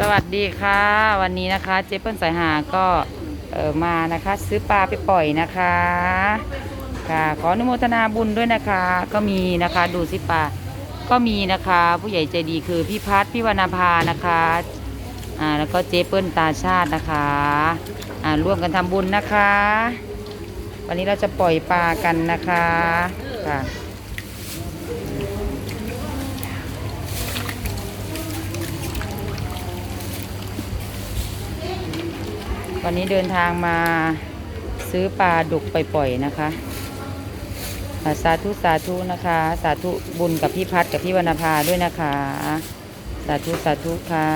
สวัสดีค่ะ วันนี้นะคะเจเปิลสายหาก็เออมานะคะ ซื้อปลาไปปล่อยนะคะค่ะขออนุโมทนาบุญด้วยนะคะ ก็มีนะคะดูสิปลาก็มีนะคะ ผู้ใหญ่ใจดีคือพี่พัฒพี่วรรณภานะคะอ่าแล้วก็เจเปิลตาชาตินะคะอ่าร่วมกันทำบุญนะคะ วันนี้เราจะปล่อยปลากันนะคะค่ะ วันนี้เดินทางมาซื้อปลาดุกไปปล่อยนะคะสาธุสาธุนะคะ สาธุบุญกับพี่พัดกับพี่วรรณภาด้วยนะคะ สาธุสาธุค่ะ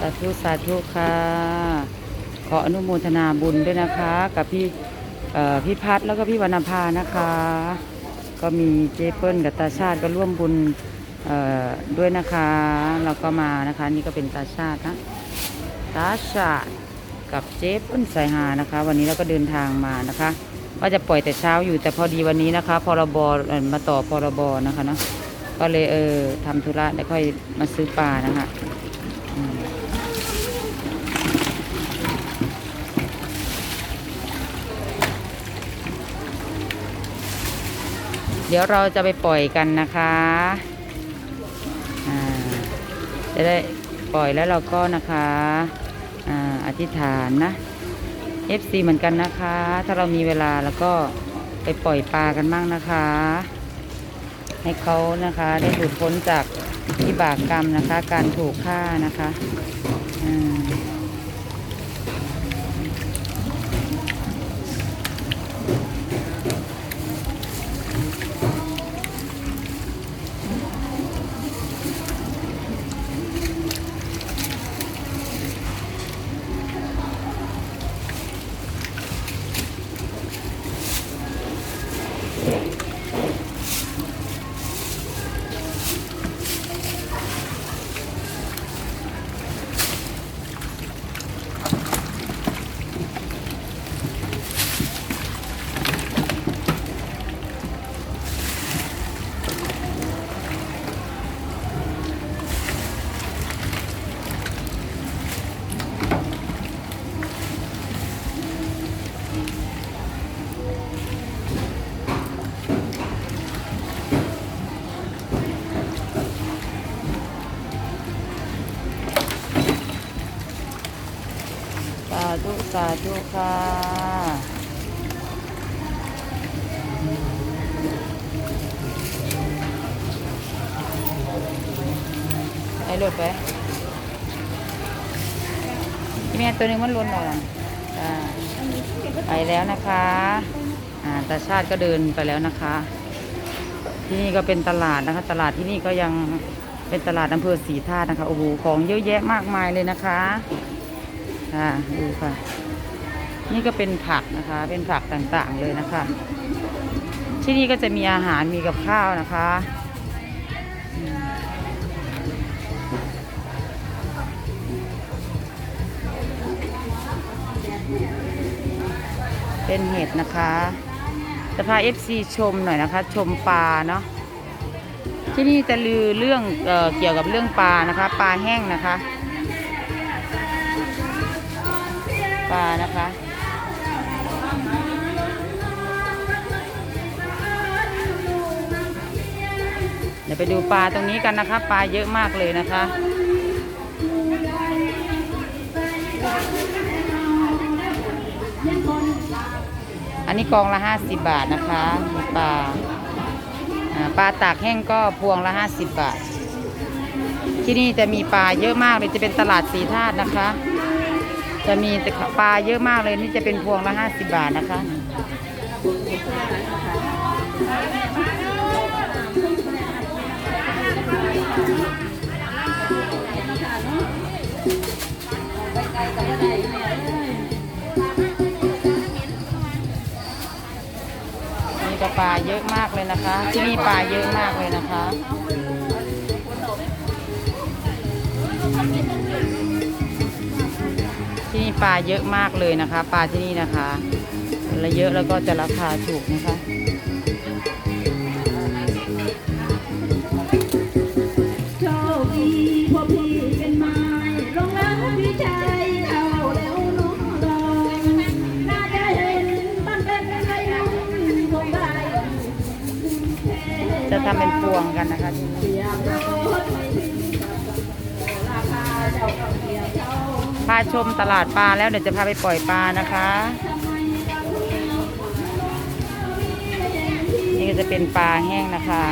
สาธุสาธุค่ะ ขออนุโมทนาบุญด้วยนะคะ กับพี่พี่พัฒน์แล้วก็พี่วรรณภานะคะ ก็มีเจเปิลกับตาชาติก็ร่วมบุญด้วยนะคะเราก็มานะคะ นี่ก็เป็นตาชาตินะตาชาติกับเจเปิลสายหานะคะ วันนี้เราก็เดินทางมานะคะว่าจะปล่อยแต่เช้าอยู่แต่พอดีวันนี้นะคะพรบเอ่อมาต่อพรบนะคะเนาะก็เลยเออทำธุระแล้วค่อยมาซื้อปลานะคะ เดี๋ยวเราจะไปปล่อยกันนะคะอ่าจะได้ปล่อยแล้วเราก็นะคะอ่าอธิษฐานนะ FC เหมือนกันนะคะ ถ้าเรามีเวลาแล้วก็ไปปล่อยปลากันมั่งนะคะ ให้เขานะคะได้หลุดพ้นจากวิบากกรรมนะคะ การถูกฆ่านะคะอืม สาธุค่ะไอ้หลุดไปพี่แม่ตัวหนึงมันล่นออกจ้าไปแล้วนะคะอ่าตาชาติก็เดินไปแล้วนะคะ ที่นี่ก็เป็นตลาดนะคะ ตลาดที่นี่ก็ยังเป็นตลาดอำเภอศรีธาตุนะคะโอ้โหของเยอะแยะมากมายเลยนะคะ ค่ะดูค่ะ นี่ก็เป็นผักนะคะ เป็นผักต่างๆเลยนะคะ ที่นี่ก็จะมีอาหารมีกับข้าวนะคะเป็นเห็ดนะคะ จะพา FC ชมหน่อยนะคะ ชมปลาเนาะ ที่นี่จะลือเรื่องเออเกี่ยวกับเรื่องปลานะคะ ปลาแห้งนะคะ ปลานะคะเดี๋ยวไปดูปลาตรงนี้กันนะคะ ปลาเยอะมากเลยนะคะอันนี้กองละห้าสิบบาทนะคะมีปลาปลาตากแห้งก็พวงละห้าสิบบาท ที่นี่จะมีปลาเยอะมากเลยจะเป็นตลาดสีธาตุนะคะ จะมีแต่ปลาเยอะมากเลยนี่จะเป็นพวงละ50บาทนะคะ มีปลาเยอะมากเลยนะคะ ที่นี่ปลาเยอะมากเลยนะคะ ปลาเยอะมากเลยนะคะ ปลาที่นี่นะคะละเยอะแล้วก็จะราคาถูกนะคะจะทำเป็นพวงกันนะคะ ชมตลาดปลาแล้วเดี๋ยวจะพาไปปล่อยปลานะคะ นี่ก็จะเป็นปลาแห้งนะคะ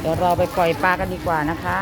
เดี๋ยวเราไปปล่อยปลากันดีกว่านะคะ